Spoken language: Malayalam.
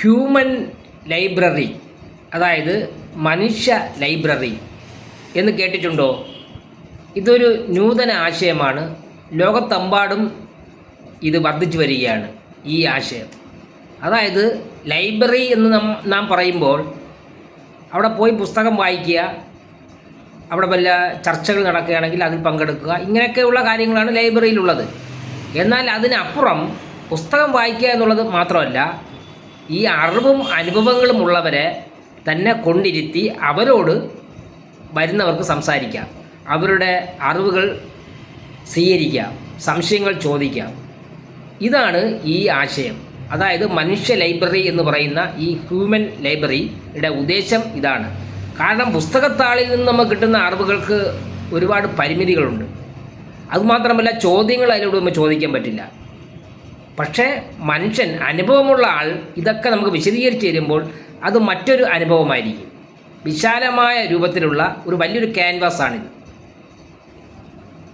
ഹ്യൂമൻ ലൈബ്രറി അതായത് മനുഷ്യ ലൈബ്രറി എന്ന് കേട്ടിട്ടുണ്ടോ? ഇതൊരു നൂതന ആശയമാണ്. ലോകത്തെമ്പാടും ഇത് വർദ്ധിച്ചു വരികയാണ് ഈ ആശയം. അതായത് ലൈബ്രറി എന്ന് നാം നാം പറയുമ്പോൾ അവിടെ പോയി പുസ്തകം വായിക്കുക അവിടെ വല്ല ചർച്ചകൾ നടക്കുകയാണെങ്കിൽ അതിൽ പങ്കെടുക്കുക ഇങ്ങനെയൊക്കെയുള്ള കാര്യങ്ങളാണ് ലൈബ്രറിയിലുള്ളത്. എന്നാൽ അതിനപ്പുറം പുസ്തകം വായിക്കുക എന്നുള്ളത് മാത്രമല്ല ഈ അറിവും അനുഭവങ്ങളും ഉള്ളവരെ തന്നെ കൊണ്ടിരുത്തി അവരോട് വരുന്നവർക്ക് സംസാരിക്കാം അവരുടെ അറിവുകൾ സ്വീകരിക്കാം സംശയങ്ങൾ ചോദിക്കാം ഇതാണ് ഈ ആശയം. അതായത് മനുഷ്യ ലൈബ്രറി എന്ന് പറയുന്ന ഈ ഹ്യൂമൻ ലൈബ്രറിയുടെ ഉദ്ദേശം ഇതാണ്. കാരണം പുസ്തകത്താളിൽ നിന്ന് നമുക്ക് കിട്ടുന്ന അറിവുകൾക്ക് ഒരുപാട് പരിമിതികളുണ്ട്. അതുമാത്രമല്ല ചോദ്യങ്ങൾ അതിലൂടെ നമുക്ക് ചോദിക്കാൻ പറ്റില്ല. പക്ഷേ മനുഷ്യൻ അനുഭവമുള്ള ആൾ ഇതൊക്കെ നമുക്ക് വിശദീകരിച്ച് തരുമ്പോൾ അത് മറ്റൊരു അനുഭവമായിരിക്കും. വിശാലമായ രൂപത്തിലുള്ള ഒരു വലിയൊരു ക്യാൻവാസാണിത്